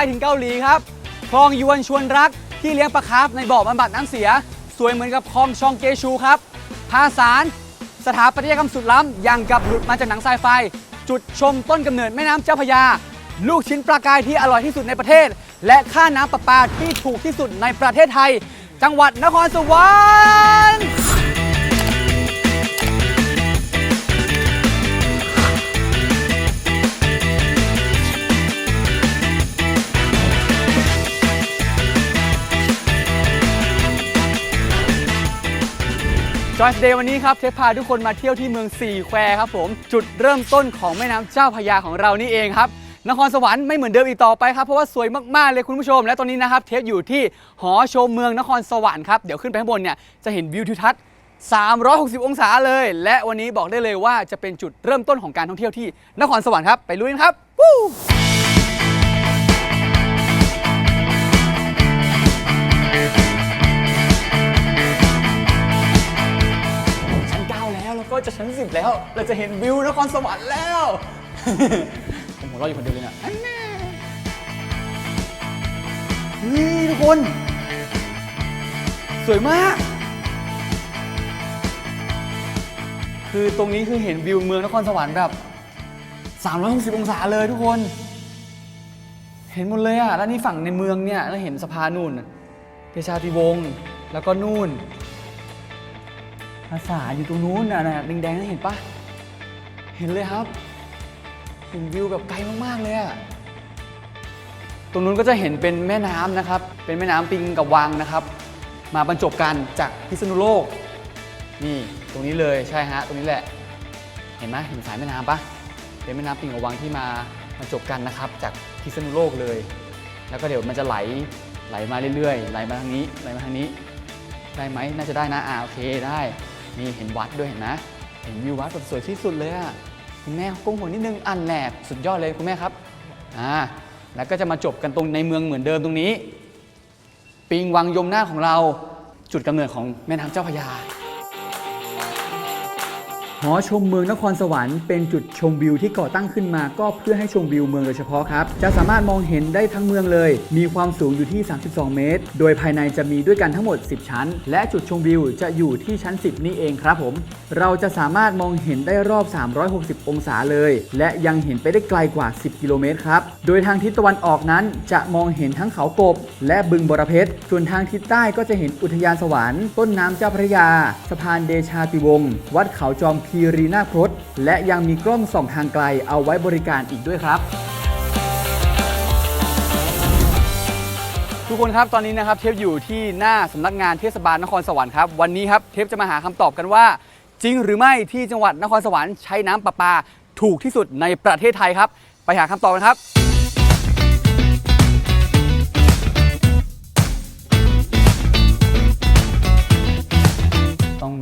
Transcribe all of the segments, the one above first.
ไปไกลถึงเกาหลีครับ คลองยวนชวนรักที่เลี้ยงปลาคาร์ฟในบ่อบำบัดน้ำเสีย สวยเหมือนกับคลองชองเกชูครับภาษานสถาปัตยกรรมสุดล้ำอย่างกับหลุดมาจากหนังไซไฟ จุดชมต้นกำเนิดแม่น้ำเจ้าพยา ลูกชิ้นปลากายที่อร่อยที่สุดในประเทศ และค่าน้ำประปาที่ถูกที่สุดในประเทศไทย จังหวัดนครสวรรค์ จอยสเดย์วันนี้ครับเทปพาทุกคนมาเที่ยวที่เมืองสี่แควครับผม จุดเริ่มต้นของแม่น้ำเจ้าพระยาของเรานี่เองครับ นครสวรรค์ไม่เหมือนเดิมอีกต่อไปครับ เพราะว่าสวยมาก ๆ เลยคุณผู้ชม และตอนนี้นะครับเทปอยู่ที่หอชมเมืองนครสวรรค์ครับ เดี๋ยวขึ้นไปข้างบนเนี่ยจะเห็นวิวทิวทัศน์ 360 องศาเลย และวันนี้บอกได้เลยว่าจะเป็นจุดเริ่มต้นของการท่องเที่ยวที่นครสวรรค์ครับไปลุยกันครับวู้ วแล้วก็จะชั้น10แล้ว เราจะเห็นวิวนครสวรรค์แล้ว ผมหัวเราะอยู่คนเดียวเลยเนี่ยอันแน่นี่ทุกคน สวยมาก คือตรงนี้คือเห็นวิวเมืองนครสวรรค์แบบ 360 องศาเลยทุกคน เห็นหมดเลยอะแล้วนี่ฝั่งในเมืองเนี่ยเราเห็นสะพานนู่นเดชาติวงศ์แล้วก็นู่น ภาษาอยู่ตรงนู้นน่ะนะแดงๆนั่นเห็นปะเห็นเลยครับ เห็นวิวแบบไกลมากๆเลยอะตรงนู้นก็จะเห็นเป็นแม่น้ำนะครับ เป็นแม่น้ำปิงกับวังนะครับ มาบรรจบกันจากพิษณุโลก นี่ตรงนี้เลยใช่ฮะตรงนี้แหละ เห็นไหมเห็นสายแม่น้ำปะเป็นแม่น้ำปิงกับวังที่มาบรรจบกันนะครับ จากพิษณุโลกเลย แล้วก็เดี๋ยวมันจะไหลไหลมาเรื่อยๆ ไหลมาทางนี้ไหลมาทางนี้ ได้ไหมน่าจะได้นะอ่าโอเคได้ นี่เห็นวัดด้วยเห็นไหมเห็นวิววัดแบบสวยที่สุดเลยอะคุณแม่ก้มหัวนิดนึงอันแหลกสุดยอดเลยคุณแม่ครับอ่าแล้วก็จะมาจบกันตรงในเมืองเหมือนเดิมตรงนี้ ปิงวังยมหน้าของเราจุดกำเนิดของแม่น้ำเจ้าพระยา หอชมเมืองนครสวรรค์เป็นจุดชมวิวที่ก่อตั้งขึ้นมา ก็เพื่อให้ชมวิวเมืองโดยเฉพาะครับ จะสามารถมองเห็นได้ทั้งเมืองเลย มีความสูงอยู่ที่ 32 เมตร โดยภายในจะมีด้วยกันทั้งหมด 10 ชั้น และจุดชมวิวจะอยู่ที่ชั้น 10 นี่เองครับผม เราจะสามารถมองเห็นได้รอบ 360 องศาเลย และยังเห็นไปได้ไกลกว่า 10 กิโลเมตรครับ โดยทางทิศตะวันออกนั้นจะมองเห็นทั้งเขากบ และบึงบรเพชร ส่วนทางทิศใต้ก็จะเห็นอุทยานสวรรค์ ต้นน้ำเจ้าพระยา สะพานเดชาติวงศ์ วัดเขาจอมคีรีนาครตและยังมีกล้องส่องทางไกลเอาไว้บริการอีกด้วยครับ ทุกคนครับตอนนี้นะครับเทปอยู่ที่หน้าสำนักงานเทศบาลนครสวรรค์ครับวันนี้ครับเทปจะมาหาคำตอบกันว่า จริงหรือไม่ที่จังหวัดนครสวรรค์ใช้น้ำประปาถูกที่สุดในประเทศไทยครับ ไปหาคำตอบกันครับ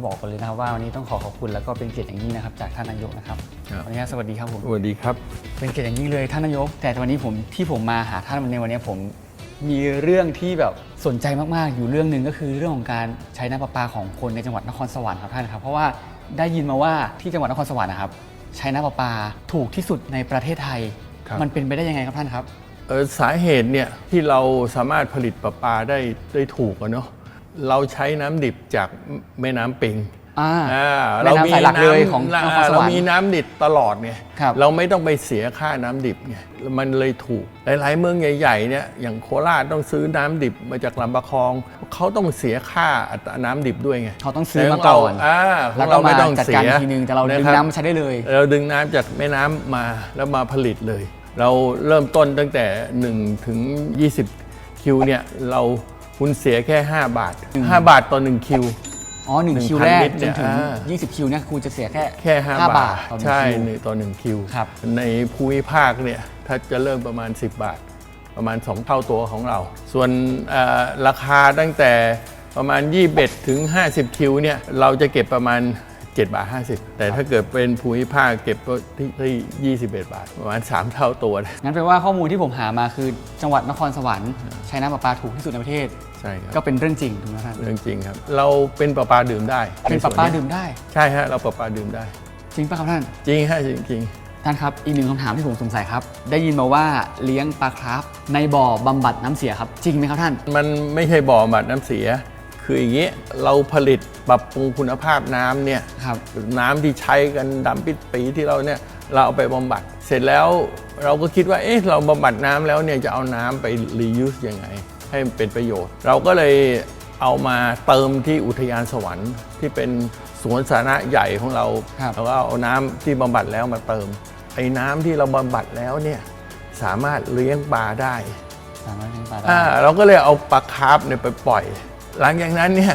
บอกกันเลยนะครับว่าวันนี้ต้องขอขอบคุณแล้วก็เป็นเกียรติอย่างยิ่งนะครับจากท่านนายกนะครับครับขออนุญาตสวัสดีครับผม สวัสดีครับ เป็นเกียรติอย่างยิ่งเลยท่านนายก แต่วันนี้ผมที่ผมมาหาท่านในวันนี้ผมมีเรื่องที่แบบสนใจมากๆ อยู่เรื่องหนึ่งก็คือเรื่องของการใช้น้ำประปาของคนในจังหวัดนครสวรรค์ครับท่านครับ เพราะว่าได้ยินมาว่าที่จังหวัดนครสวรรค์นะครับ ใช้น้ำประปาถูกที่สุดในประเทศไทย ครับ มันเป็นไปได้ยังไงครับท่านครับ เอ่อสาเหตุเนี่ยที่เราสามารถผลิตประปาได้ได้ถูกอะเนาะ เราใช้น้ำดิบจากแม่น้ำปิงอ่าอ่าแม่น้ำสายหลักเลยของนครสวรรค์เรามีน้ำดิบตลอดไงครับเราไม่ต้องไปเสียค่าน้ำดิบไงมันเลยถูกหลาย ๆ เมืองใหญ่ๆเนี่ยอย่างโคราชต้องซื้อน้ำดิบมาจากลำปะคองเขาต้องเสียค่าอัตราน้ำดิบด้วยไงเขาต้องซื้อมาก่อนแต่ของเราอ่าของแล้วก็เรามาไม่ต้องจัดเสีการยทีนึงแต่เราดึงะคบน้ำมาใช้ได้เลย เราดึงน้ำจากแม่น้ำมาแล้วมาผลิตเลย เราเริ่มต้นตั้งแต่1ถึง20คิวเนี่ยเรา คุณเสียแค่ 5 บาท 5 บาทต่อ 1 คิว อ๋อหนึ่ง1,000คิวแรกลิตรจเนี่นยถึง อ่า 20 คิวเนี่ยคุณจะเสียแค่แค่5 5บาทต่อหนึ่งใช่คิว หนึ่งต่อ 1 คิว ครับในในภูมิภาคเนี่ยถ้าจะเริ่มประมาณ 10 บาท ประมาณ 2 เท่าตัวของเรา ส่วนเอ่อราคาตั้งแต่ประมาณ 21 ถึง 50 คิวเนี่ยเราจะเก็บประมาณ 7บาท50 แต่ถ้าเกิดเป็นภูมิภาคเก็บที่ที่21 บาท ประมาณ 3 เท่าตัวเลยงั้นแปลว่าข้อมูลที่ผมหามาคือจังหวัดนครสวรรค์ใช้น้ำประปาถูกที่สุดในประเทศ ใช่ครับก็เป็นเรื่องจริงถูกไหมท่านเรื่องจริงครับ เราเป็นประปาดื่มได้เป็นประปาดื่มได้ ใช่ฮะเราประปาดื่มได้ จริงป่ะครับท่าน จริงฮะจริงจริงแต่ท่านครับอีกหนึ่งคำถามที่ผมสงสัยครับ ได้ยินมาว่าเลี้ยงปลาคราฟในบ่อบำบัดน้ำเสียครับ จริงไหมครับท่าน มันไม่ใช่บ่อบัดน้ำเสีย คืออย่างนี้เราผลิตปรับปรุงคุณภาพน้ำเนี่ยครับ น้ำที่ใช้กันดำปิดปีที่เราเนี่ยเราเอาไปบำบัด เสร็จแล้วเราก็คิดว่าเอ๊ะเราบำบัดน้ำแล้วเนี่ยจะเอาน้ำไป reuse ยังไง ให้มันเป็นประโยชน์ เราก็เลยเอามาเติมที่อุทยานสวรรค์ที่เป็นสวนสาธารณะใหญ่ของเราครับแล้วก็เอาน้ำที่บำบัดแล้วมาเติมไอ้น้ำที่เราบำบัดแล้วเนี่ยสามารถเลี้ยงปลาได้ สามารถเลี้ยงปลาได้ อ่าเราก็เลยเอาปลาคาร์ฟเนี่ยไปปล่อย หลังจากนั้นเนี่ย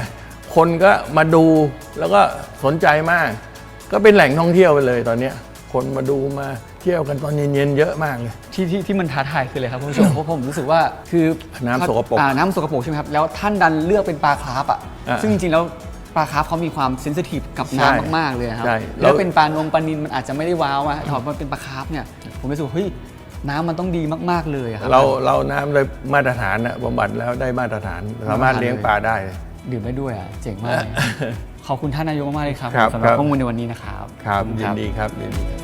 คนก็มาดูแล้วก็สนใจมาก ก็เป็นแหล่งท่องเที่ยวไปเลยตอนเนี้ยคนมาดูมาเที่ยวกันตอนเย็นๆเยอะมากเลย ที่ที่ที่มันท้าทายคืออะไรครับคุณผู้ชมเพราะผมรู้สึกว่าคือน้ำสกปรกอ่าน้ำสกปรกใช่ไหมครับแล้วท่านดันเลือกเป็นปลาคราฟอะอ่าซึ่งจริงๆแล้วปลาคราฟเขามีความเซนซิทีฟกับใช่น้ำมากๆเลยนะครับใช่แล้วแล้วเป็นปลานมปลานินมันอาจจะไม่ได้ว้าวอะถอดมาเป็นปลาคราฟเนี่ยผมรู้สึกว่าเฮ้ย น้ำมันต้องดีมากๆเลยอะครับเราเราน้ำได้มาตรฐานนะบำบัดแล้วได้มาตรฐานสามารถเลี้ยงปลาได้เลยดื่มได้ด้วยอะเจ๋งมากเลยขอบคุณท่านนายกมากๆเลยครับครับสำหรับครับ ข้อมูลในวันนี้นะครับครับขอณยินดีครับยินดีครับ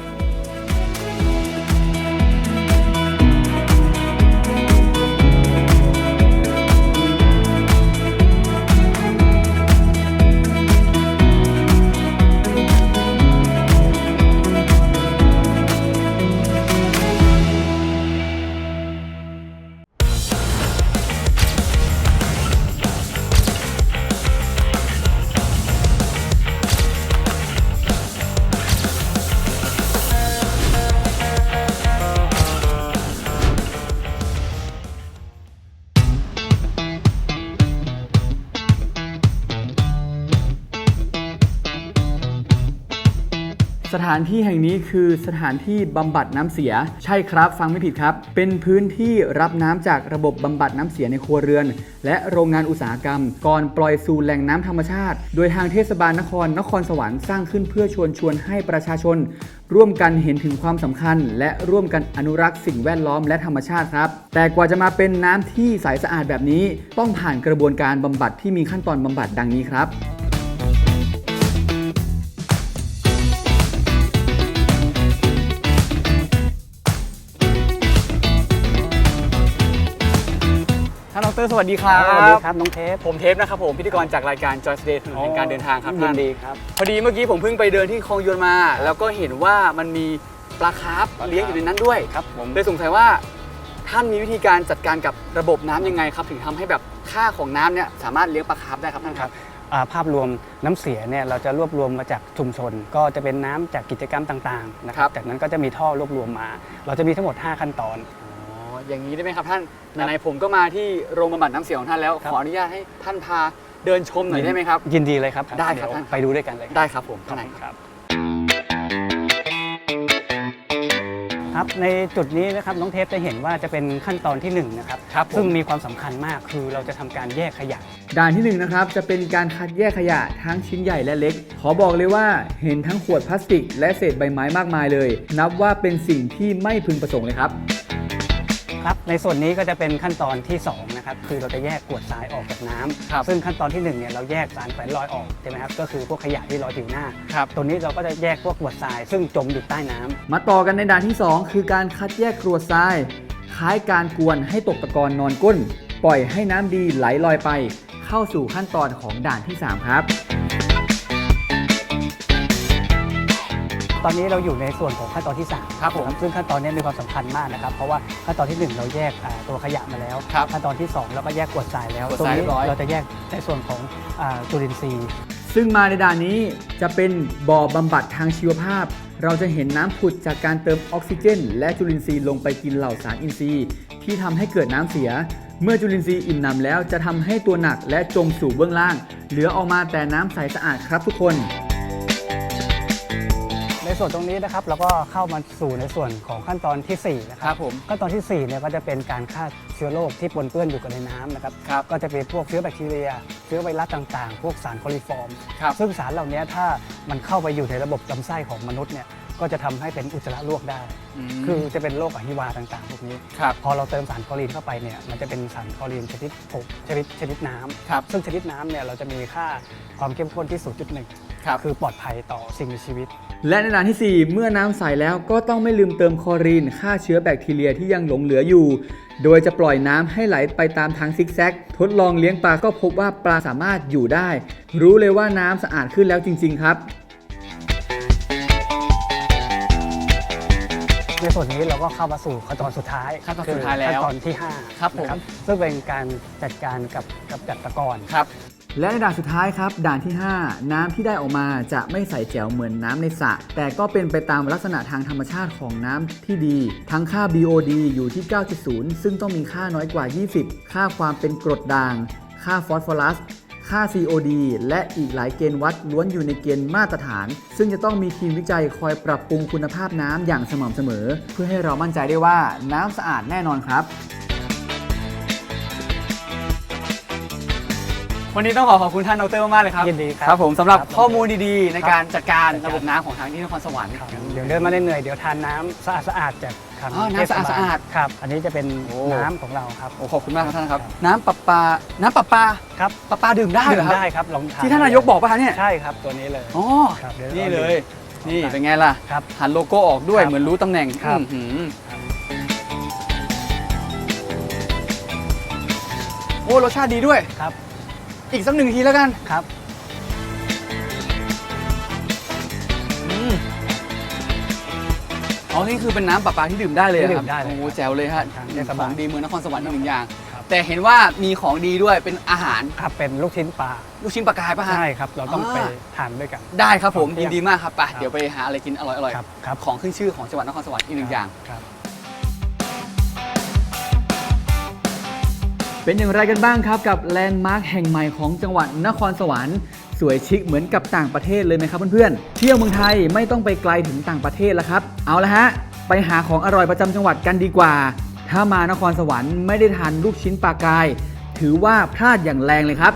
านที่แห่งนี้คือสถานที่บำบัดน้ำเสีย ใช่ครับฟังไม่ผิดครับ เป็นพื้นที่รับน้ำจากระบบบำบัดน้ำเสียในครัวเรือน และโรงงานอุตสาหกรรม ก่อนปล่อยสู่แหล่งน้ำธรรมชาติ โดยทางเทศบาลนครนครสวรรค์สร้างขึ้นเพื่อชวนชวนให้ประชาชน ร่วมกันเห็นถึงความสำคัญ และร่วมกันอนุรักษ์สิ่งแวดล้อมและธรรมชาติครับ แต่กว่าจะมาเป็นน้ำที่ใสสะอาดแบบนี้ ต้องผ่านกระบวนการบำบัดที่มีขั้นตอนบำบัดดังนี้ครับ ท่านดรสวัสดีครัสวัสดีบครับน้องเทป ผมเทปนะครับผมพิธีกรจากรายการ Joy Today ถนนแห่งการเดินทางครับยิท่านนดีครับ พอดีเมื่อกี้ผมเพิ่งไปเดินที่คลองยวนมา แล้วก็เห็นว่ามันมีปลาคาร์ฟปลาคาร์ฟ เลี้ยงอยู่ในนั้นด้วยครับผมเลยสงสัยว่าท่านมีวิธีการจัดการกับระบบน้ำยังไงครับ ถึงทำให้แบบค่าของน้ำเนี่ยสามารถเลี้ยงปลาคาร์ฟได้ครับท่านครับ อ่าภาพรวมน้ำเสียเนี่ยเราจะรวบรวมมาจากชุมชน ก็จะเป็นน้ำจากกิจกรรมต่างๆนะคครัรับบจากนั้นก็จะมีท่อรวบรวมมา เราจะมีทั้งหมด 5 ขั้นตอน อ๋ออย่างนี้ได้ไหมครับท่านไหนๆผมก็มาที่โรงบำบัดน้ำเสียของท่านแล้วครับขออนุญาตให้ท่านพาเดินชมหน่อยได้ไหมครับ ยินดีเลยครับได้ครับเยวท่าน ไปดูด้วยกันเลยได้ครับผมท่านไหนครับ ครับ ในจุดนี้นะครับน้องเทปจะเห็นว่าจะเป็นขั้นตอนที่หนึ่งนะครับครับผม ซึ่งมีความสำคัญมากคือเราจะทำการแยกขยะ ด่านที่1นงนะครับจะเป็นการคัดแยกขยะทั้งชิ้นใหญ่และเล็ก ขอบอกเลยว่าเห็นทั้งขวดพลาสติก และเศษใบไม้มากมายเลย นับว่าเป็นสิ่งที่ไม่พึงประสงค์เลยครับ ครับในส่วนนี้ก็จะเป็นขั้นตอนที่2นะครับคือเราจะแยกกรวดทรายออกจากน้ำครับซึ่งขั้นตอนที่1เนี่ยเราแยกสารแขวนลอยออกใช่ไหมครับก็คือพวกขยะที่ลอยผิวหน้าครับ ตัวนี้เราก็จะแยกพวกกรวดทราย ซึ่งจมอยู่ใต้น้ำ มาต่อกันในด่านที่ 2 คือการคัดแยกกรวดทราย คล้ายการกวนให้ตกตะกอนนอนก้น ปล่อยให้น้ำดีไหลลอยไป เข้าสู่ขั้นตอนของด่านที่ 3 ครับ ตอนนี้เราอยู่ในส่วนของขั้นตอนที่3ครับผมซึ่งขั้นตอนนี้มีความสำคัญมากนะครับ เพราะว่าขั้นตอนทีหนึ่1 เราแยกอ่าตัวขยะมาแล้วครับขั้นตอนที่ 2 เราก็แยกกรวดทรายแล้วกรวดตรงทรายเรีนี้ยบร้อยเราจะแยกในส่วนของอ่าจุลินทรีย์ ซึ่งมาในด่านนี้จะเป็นบ่อบำบัดทางชีวภาพ เราจะเห็นน้ำผุดจากการเติมออกซิเจน และจุลินทรีย์ลงไปกินเหล่าสารอินทรีย์ ที่ทำให้เกิดน้ำเสียเมื่อจุลินทรีย์อิ่มหนำแล้วจะทำให้ตัวหนักและจมสู่เบื้องล่าง เหลือออกมาแต่น้ำใสสะอาดครับทุกคนใน ส่วนตรงนี้นะครับเราก็เข้ามาสู่ในส่วนของขั้นตอนที่ 4 นะคครัรับบผมขั้นตอนที่4เนี่ยก็จะเป็นการฆ่าเชื้อโรคที่ปนเปื้อนอยู่กับในน้ำนะครับครับก็จะเป็นพวกเชื้อแบคทีเรีย เชื้อไวรัสต่างๆ พวกสารโคลิฟอร์ม ครับซึ่งสารเหล่านี้ถ้ามันเข้าไปอยู่ในระบบลำไส้ของมนุษย์เนี่ยก็จะทำให้เป็นอุจจาระลวกได้คือจะเป็นโรคอหิวาต่างๆพวกนี้ ครับพอเราเติมสารคลอรีนเข้าไปเนี่ยมันจะเป็นสารคลอรีนชนิดผงชนิดชนิดน้ำ ครับซึ่งชนิดน้ำเนี่ยเราจะมีค่าความเข้มข้นที่ 0.1 ครับ คือปลอดภัยต่อสิ่งมีชีวิต และในด่านที่ 4 เมื่อน้ำใสแล้วก็ต้องไม่ลืมเติมคลอรีนฆ่าเชื้อแบคทีเรียที่ยังหลงเหลืออยู่ โดยจะปล่อยน้ำให้ไหลไปตามทางซิกแซก ทดลองเลี้ยงปลาก็พบว่าปลาสามารถอยู่ได้ รู้เลยว่าน้ำสะอาดขึ้นแล้วจริง ๆ ครับ ในส่วนนี้เราก็เข้ามาสู่ขั้นตอนสุดท้ายขั้นตอนสุดท้ายแล้ว ขั้นตอนที่ห้าครับผมนะซึ่งเป็นการจัดการกับกับจัดตะกอนครับ และในด่านสุดท้ายครับ ด่านที่ 5 น้ำที่ได้ออกมาจะไม่ใสแจ๋วเหมือนน้ำในสระแต่ก็เป็นไปตามลักษณะทางธรรมชาติของน้ำที่ดี ทั้งค่า BOD อยู่ที่ 9.0 ซึ่งต้องมีค่าน้อยกว่า 20 ค่าความเป็นกรดด่าง ค่าฟอสฟอรัสค่า COD และอีกหลายเกณฑ์วัดล้วนอยู่ในเกณฑ์มาตรฐาน ซึ่งจะต้องมีทีมวิจัยคอยปรับปรุงคุณภาพน้ำอย่างสม่ำเสมอ เพื่อให้เรามั่นใจได้ว่าน้ำสะอาดแน่นอนครับ วันนี้ต้องขอขอบคุณท่านดรมากๆเลยครับยินดีครับครับผมสำหรับครับข้อมูลดีๆ ในครับการจัดการระบบน้ำของทางที่นครสวรรค์เดี๋ยวเดินมาเหนื่อยๆเดี๋ยวทานน้ำสะอาดสะอาดๆจากทางอ๋อน้ำสะอาดเทศบลสะอาดครับ อันนี้จะเป็นโอ้ น้ำของเราครับโอ้ขอบคุณมากครับท่านครับ น้ำประปา น้ำประปาครับประปาดื่มได้เหรอครับได้ครับลองทานที่ท่านนายกบอกป่ะคะเนี่ยใช่ครับตัวนี้เลยอ๋อครับเดี๋ยวนี่เราเลยดูนี่เป็นไงล่ะ ครับ หันโลโก้ออกด้วยครับเหมือนรู้ตำแหน่งครับ อื้อหือครับโอ้รสชาติดีด้วย ครับ อีกสักหนึ่งทีแล้วกัน ครับอืมอ๋อ นี่คือเป็นน้ำประปาที่ดื่มได้เลยเหรอครับที่ดื่มได้เลยโอ้แจ๋วเลยฮะครับขเทศบาอลงดีเมืองนครสวรรค์อีกหนึ่งอย่าง ครับ แต่เห็นว่ามีของดีด้วยเป็นอาหารครับเป็นลูกชิ้นปลาลูกชิ้นปลากายป่ะฮะ ใช่ครับ เราต้องอ่าไปทานด้วยกัน ได้ครับผมของเที่ยิยงนดีมากครับไปครับเดี๋ยวไปหาอะไรกินอร่อยครับครับๆของขึ้นชื่อของจังหวัดนครสวรรค์อีกหนึ่งอย่าง ครับ เป็นอย่างไรกันบ้างครับกับแลนด์มาร์คแห่งใหม่ของจังหวัดนครสวรรค์สวยชิคเหมือนกับต่างประเทศเลยไหมครับเพื่อนๆเที่ยวเมืองไทยไม่ต้องไปไกลถึงต่างประเทศแล้วครับ เอาละฮะ ไปหาของอร่อยประจำจังหวัดกันดีกว่า ถ้ามานครสวรรค์ไม่ได้ทานลูกชิ้นปลากาย ถือว่าพลาดอย่างแรงเลยครับ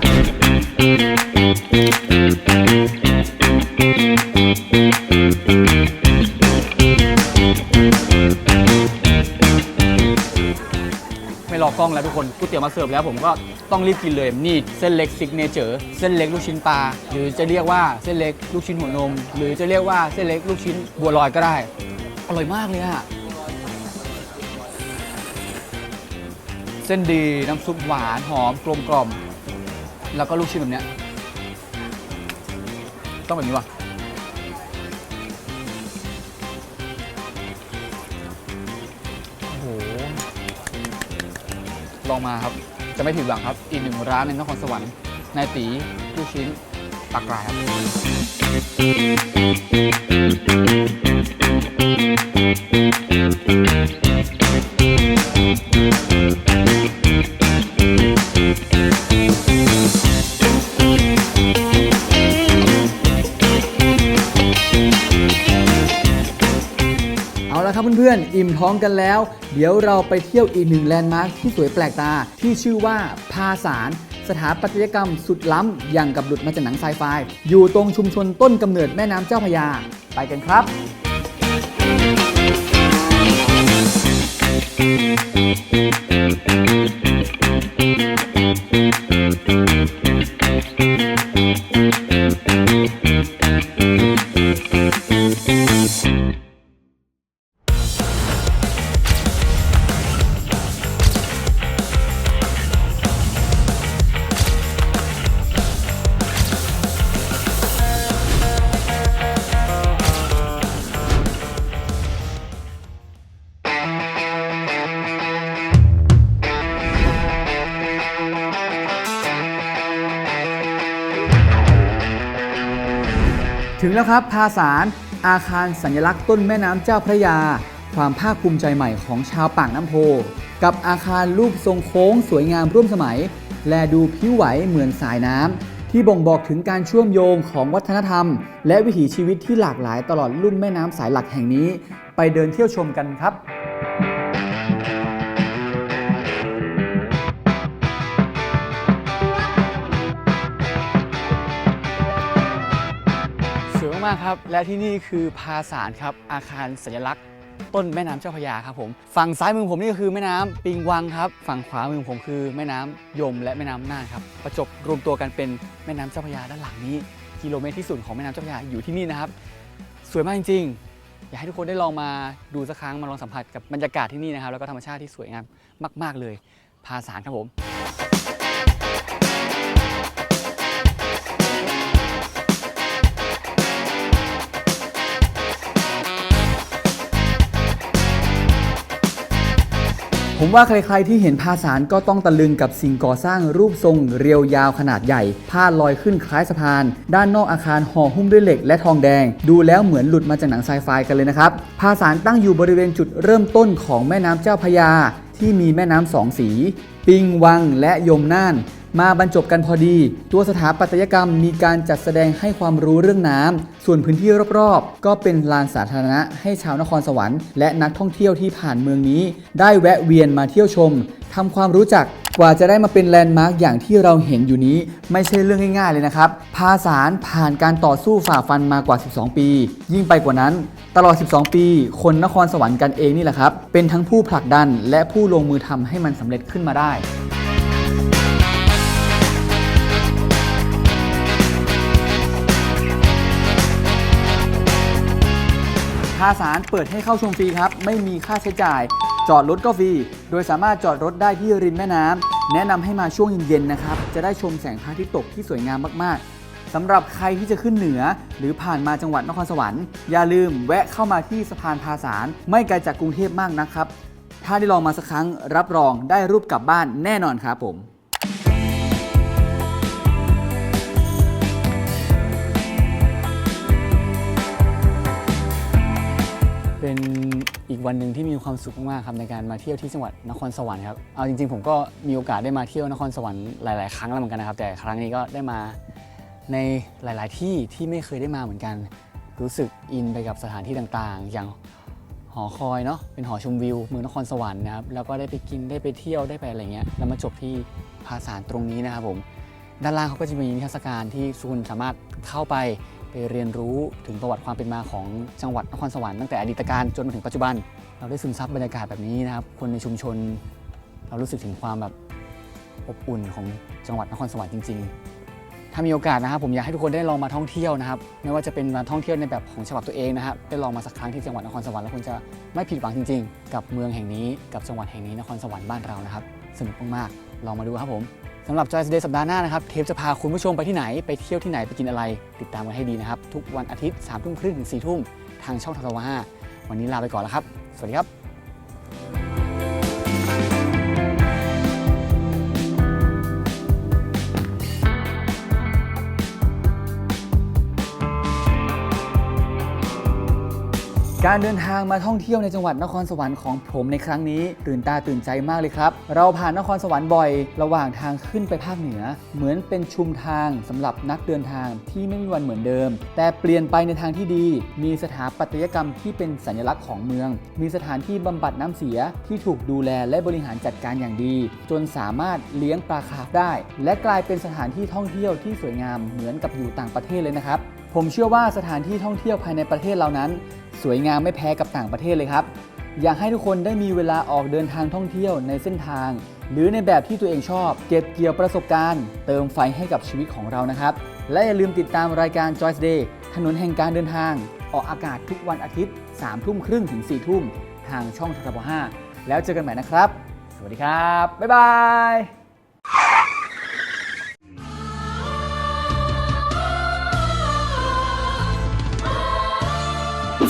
ไม่รอกล้องแล้วทุกคนก๋วยเตี๋ยวมาเสิร์ฟแล้วผมก็ต้องรีบกินเลยนี่เส้นเล็กซิกเนเจอร์เส้นเล็กลูกชิ้นปลาหรือจะเรียกว่าเส้นเล็กลูกชิ้นหัวนม หรือจะเรียกว่าเส้นเล็กลูกชิ้นบัวลอยก็ได้ อร่อยมากเลยอะเส้นดีน้ำซุปหวานหอมกลมกล่อม แล้วก็ลูกชิ้นแบบเนี้ยต้องแบบนี้ว่ะ ลองมาครับจะไม่ผิดหวังครับ อีกหนึ่งร้านในนครสวรรค์นายตีลูกชิ้นปากกลายครับ อิ่มท้องกันแล้ว เดี๋ยวเราไปเที่ยวอีกหนึ่งแลนด์มาร์คที่สวยแปลกตา ที่ชื่อว่าพาสารสถาปัตยกรรมสุดล้ำอย่างกับหลุดมาจากหนังไซไฟ อยู่ตรงชุมชนต้นกำเนิดแม่น้ำเจ้าพยา ไปกันครับ ถึงแล้วครับพาสารอาคารสัญลักษณ์ต้นแม่น้ำเจ้าพระยา ความภาคภูมิใจใหม่ของชาวปากน้ำโพ กับอาคารรูปทรงโค้งสวยงามร่วมสมัย และดูผิวไหวเหมือนสายน้ำที่บ่งบอกถึงการเชื่อมโยงของวัฒนธรรม และวิถีชีวิตที่หลากหลายตลอดลุ่มแม่น้ำสายหลักแห่งนี้ ไปเดินเที่ยวชมกันครับากครับ และที่นี่คือพาสารครับ อาคารสัญลักษณ์ ต้นแม่น้ำเจ้าพระยาครับผม ฝั่งซ้ายมือผมนี่ก็คือแม่น้ำปิงวังครับ ฝั่งขวามือผมคือแม่น้ำยมและแม่น้ำน่านครับ ประจบรวมตัวกันเป็นแม่น้ำเจ้าพระยาด้านหลังนี้ กิโลเมตรที่สุดของแม่น้ำเจ้าพระยาอยู่ที่นี่นะครับ สวยมากจริงๆ อยากให้ทุกคนได้ลองมาดูสักครั้งมาลองสัมผัสกับบรรยากาศที่นี่นะครับ แล้วก็ธรรมชาติที่สวยงามมาก ๆเลยพาสารครับผม ผมว่าใครๆที่เห็นภาสารก็ต้องตะลึงกับสิ่งก่อสร้างรูปทรงเรียวยาวขนาดใหญ่พาดลอยขึ้นคล้ายสะพาน ด้านนอกอาคารห่อหุ้มด้วยเหล็กและทองแดง ดูแล้วเหมือนหลุดมาจากหนังไซไฟกันเลยนะครับภาสารตั้งอยู่บริเวณจุดเริ่มต้นของแม่น้ำเจ้าพยา ที่มีแม่น้ำสองสี ปิงวังและยมน่าน มาบรรจบกันพอดี ตัวสถาปัตยกรรมมีการจัดแสดงให้ความรู้เรื่องน้ำ ส่วนพื้นที่รอบๆ ก็เป็นลานสาธารณะให้ชาวนครสวรรค์และนักท่องเที่ยวที่ผ่านเมืองนี้ ได้แวะเวียนมาเที่ยวชมทำความรู้จักกว่าจะได้มาเป็นแลนด์มาร์กอย่างที่เราเห็นอยู่นี้ ไม่ใช่เรื่องง่ายๆเลยนะครับภาสารผ่านการต่อสู้ฝ่าฟันมากว่า 12 ปี ยิ่งไปกว่านั้น ตลอด 12 ปี คนนครสวรรค์กันเองนี่แหละครับ เป็นทั้งผู้ผลักดันและผู้ลงมือทำให้มันสำเร็จขึ้นมาได้าสารเปิดให้เข้าชมฟรีครับ ไม่มีค่าใช้จ่าย จอดรถก็ฟรี โดยสามารถจอดรถได้ที่ริมแม่น้ำแนะนำให้มาช่วงเย็นๆนะครับ จะได้ชมแสงพระอาทิตย์ตกที่สวยงามมากๆสำหรับใครที่จะขึ้นเหนือ หรือผ่านมาจังหวัดนครสวรรค์ อย่าลืมแวะเข้ามาที่สะพานภาสารไม่ไกลจากกรุงเทพมากนะครับ ถ้าได้ลองมาสักครั้งรับรองได้รูปกลับบ้านแน่นอนครับผม เป็นอีกวันหนึ่งที่มีความสุขมากๆครับในการมาเที่ยวที่จังหวัดนครสวรรค์ครับเอาจริงๆ ผมก็มีโอกาสได้มาเที่ยวนครสวรรค์หลาย ๆ ครั้งแล้วเหมือนกันนะครับ แต่ครั้งนี้ก็ได้มาในหลาย ๆ ที่ที่ไม่เคยได้มาเหมือนกัน รู้สึกอินไปกับสถานที่ต่างๆ อย่างหอคอยเนาะเป็นหอชมวิวเมืองนครสวรรค์นะครับแล้วก็ได้ไปกินได้ไปเที่ยวได้ไปอะไรเงี้ยแล้วมาจบที่ภาสารตรงนี้นะครับผมด้านล่างเขาก็จะมีนิทรรศการที่คุณสามารถเข้าไป ไปเรียนรู้ถึงประวัติความเป็นมาของจังหวัดนครสวรรค์ตั้งแต่อดีตการจนมาถึงปัจจุบัน เราได้ซึมซับบรรยากาศแบบนี้นะครับ คนในชุมชน เรารู้สึกถึงความแบบอบอุ่นของจังหวัดนครสวรรค์จริง ๆ ถ้ามีโอกาสนะครับ ผมอยากให้ทุกคนได้ลองมาท่องเที่ยวนะครับ ไม่ว่าจะเป็นมาท่องเที่ยวในแบบของฉบับตัวเองนะครับ ได้ลองมาสักครั้งที่จังหวัดนครสวรรค์แล้วคุณจะไม่ผิดหวังจริง ๆ กับเมืองแห่งนี้ กับจังหวัดแห่งนี้นครสวรรค์บ้านเรานะครับ สนุกมากๆ ลองมาดูครับผม สำหรับ Joyce Day สัปดาห์หน้านะครับ เทปจะพาคุณผู้ชมไปที่ไหน ไปเที่ยวที่ไหน ไปกินอะไร ติดตามกันให้ดีนะครับ ทุกวันอาทิตย์3ามทุ่มครึ่งถึง4ทุ่มทางช่องทรวาวันนี้ลาไปก่อนแล้วครับ สวัสดีครับ การเดินทางมาท่องเที่ยวในจังหวัดนครสวรรค์ของผมในครั้งนี้ ตื่นตาตื่นใจมากเลยครับ เราผ่านนครสวรรค์บ่อย ระหว่างทางขึ้นไปภาคเหนือ เหมือนเป็นชุมทางสำหรับนักเดินทางที่ไม่มีวันเหมือนเดิม แต่เปลี่ยนไปในทางที่ดี มีสถาปัตยกรรมที่เป็นสัญลักษณ์ของเมือง มีสถานที่บำบัดน้ำเสียที่ถูกดูแลและบริหารจัดการอย่างดี จนสามารถเลี้ยงปลาคาร์ฟได้ และกลายเป็นสถานที่ท่องเที่ยวที่สวยงามเหมือนกับอยู่ต่างประเทศเลยนะครับผมเชื่อว่าสถานที่ท่องเที่ยวภายในประเทศเรานั้น สวยงามไม่แพ้กับต่างประเทศเลยครับ อยากให้ทุกคนได้มีเวลาออกเดินทางท่องเที่ยวในเส้นทาง หรือในแบบที่ตัวเองชอบ เก็บเกี่ยวประสบการณ์ เติมไฟให้กับชีวิตของเรานะครับ และอย่าลืมติดตามรายการ Joyce Day ถนนแห่งการเดินทาง ออกอากาศทุกวันอาทิตย์3ทุ่มครึ่งถึง4ทุ่มทางช่องทรบ5แล้วเจอกันใหม่นะครับ สวัสดีครับ บ๊ายบาย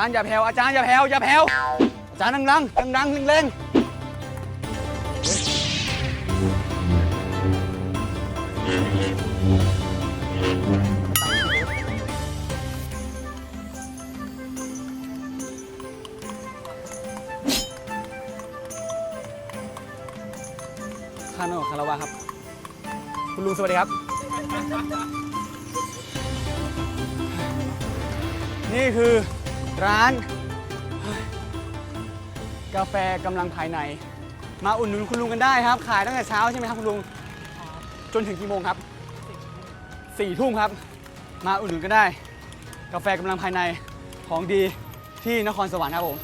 าแฟหนึ่งแก้วอาจารย์อย่าแผ่วอาจารย์อย่าแผ่วอย่าแผ่วอาจารย์ดังๆดังๆเร่งๆคานโนคาราวะครับ คุณลุงสวัสดีครับ นี่คือ ร้าน กาแฟกำลังภายใน มาอุ่นหนุนคุณลุงกันได้ครับ ขายตั้งแต่เช้าใช่ไหมครับคุณลุง จนถึงกี่โมงครับสี่ทุ่มครับ มาอุ่นหนุนกันได้ กาแฟกำลังภายในของดีที่นครสวรรค์ครับผม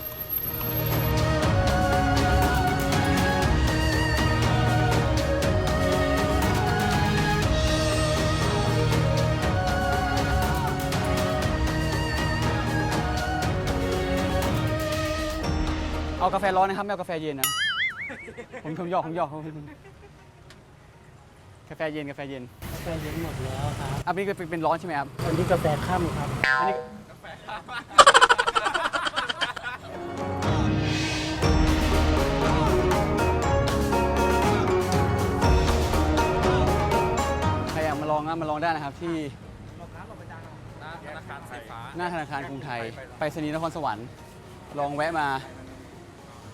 เอากาแฟร้อนนะครับ ไม่เอากาแฟเย็นนะ ผมผมหยอกผมหยอกผมกาแฟเย็นกาแฟเย็นกาแฟเย็นหมดแล้วครับ อันนี้เป็นเป็นร้อนใช่ไหมครับ อันนี้กาแฟค่ำครับ อันนี้ใครอยากมาลองนะมาลองได้นะครับที่หน้าธนาคารกรุงไทย ไปสนีย์นครสวรรค์ ลองแวะมา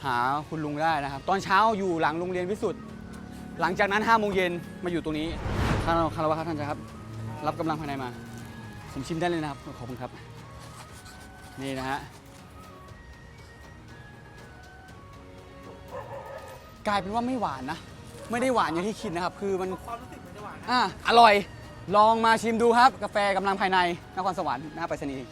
หาคุณลุงได้นะครับ ตอนเช้าอยู่หลังโรงเรียนวิสุทธ์หลังจากนั้น5โมงเย็นมาอยู่ตรงนี้คารวะคารวะครับท่านเจ้าครับ รับกำลังภายในมาผมชิมได้เลยนะครับ ขอบคุณครับ นี่นะฮะกลายเป็นว่าไม่หวานนะ ไม่ได้หวานอย่างที่คิดนะครับ คือมันความรู้สึกมันจะหวานอะอร่อย ลองมาชิมดูครับ กาแฟกำลังภายในนครสวรรค์หน้าไปรษณีย์